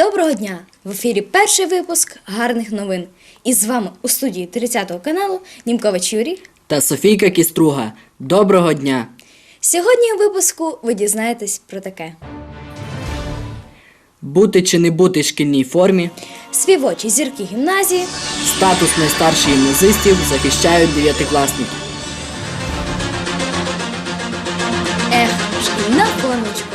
Доброго дня! В ефірі перший випуск гарних новин. І з вами у студії 30-го каналу Німкович Юрій. та Софійка Кіструга. Доброго дня! Сьогодні у випуску ви дізнаєтесь про таке: Бути чи не бути в шкільній формі, співочі зірки гімназії, статус найстарших гімназистів захищають дев'ятикласники. ех, шкільна формочка.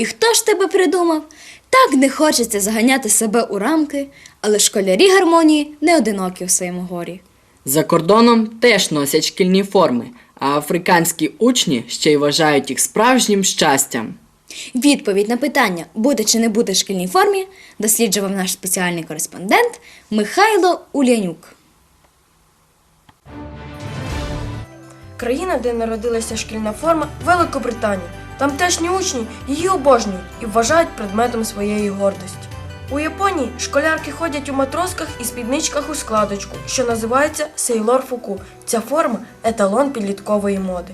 І хто ж тебе придумав? Так не хочеться заганяти себе у рамки, але школярі гармонії не одинокі у своєму горі. За кордоном теж носять шкільні форми, а африканські учні ще й вважають їх справжнім щастям. Відповідь на питання, бути чи не бути в шкільній формі, досліджував наш спеціальний кореспондент Михайло Улянюк. Країна, де народилася шкільна форма Великобританія. Тамтешні учні її обожнюють і вважають предметом своєї гордості. У Японії школярки ходять у матросках і спідничках у складочку, що називається Сейлор Фуку. Ця форма еталон підліткової моди.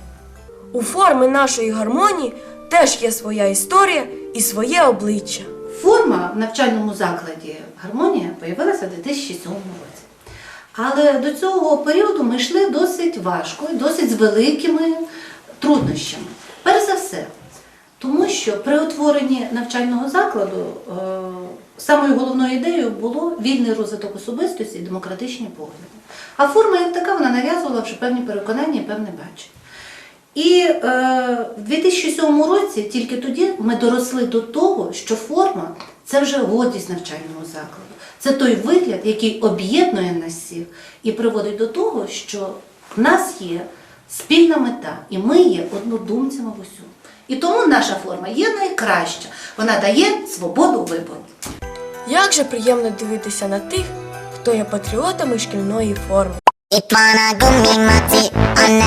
У форми нашої гармонії теж є своя історія і своє обличчя. Форма в навчальному закладі гармонія з'явилася в 2007 році. Але до цього періоду ми йшли досить важко і досить з великими труднощами. Що при утворенні навчального закладу е, самою головною ідеєю було вільний розвиток особистості і демократичні погляди. А форма як така вона нав'язувала вже певні переконання і певне бачення. І е, в 2007 році тільки тоді ми доросли до того, що форма це вже гордість навчального закладу. Це той вигляд, який об'єднує нас всіх і приводить до того, що в нас є спільна мета, і ми є однодумцями в усьому. І тому наша форма є найкраща. Вона дає свободу вибору. Як же приємно дивитися на тих, хто є патріотами шкільної форми. It wanna gummy matty, and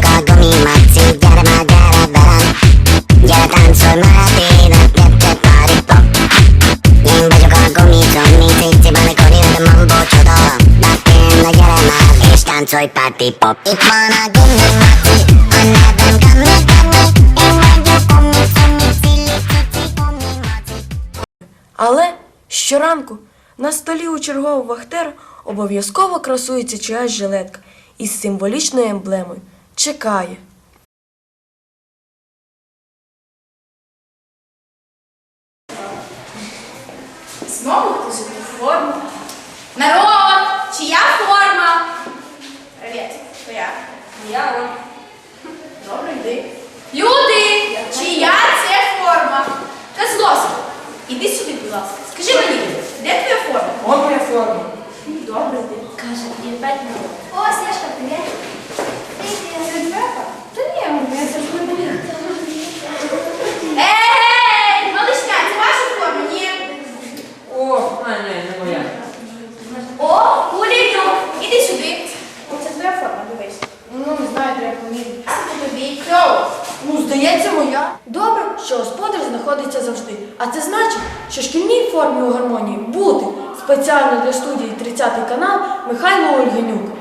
I party, pop. Ik wanna gummy, zombie. Silly, zizi, gummy, mochi. Але щоранку на столі у чергового вахтера обов'язково красується чиясь жилетка із символічною емблемою. Чекає. Знову хтось у форму. Народ! Чия форма? Привіт, твоя. Я он. Добре, йди. Люди! Чия це форма? Козловський, іди сюди, будь ласка. Скажи мені, де твоя форма? От моя форма. Добре, йди. Каже, я п'ять народ. О, Сєшка, привіт. Привіт. Та ні, я це ж не. Ей, малышня, це ваша форма? Ні. О, а, ні, не моя. О, Улінюк, іди сюди. Це твоя форма, дивись. Ну, не знаю, треба поміряти. Це тобі. Ну, здається, моя. Що господар знаходиться завжди. А це значить, що шкільній формі у гармонії бути спеціально для студії 30 канал Михайло Ольгенюк.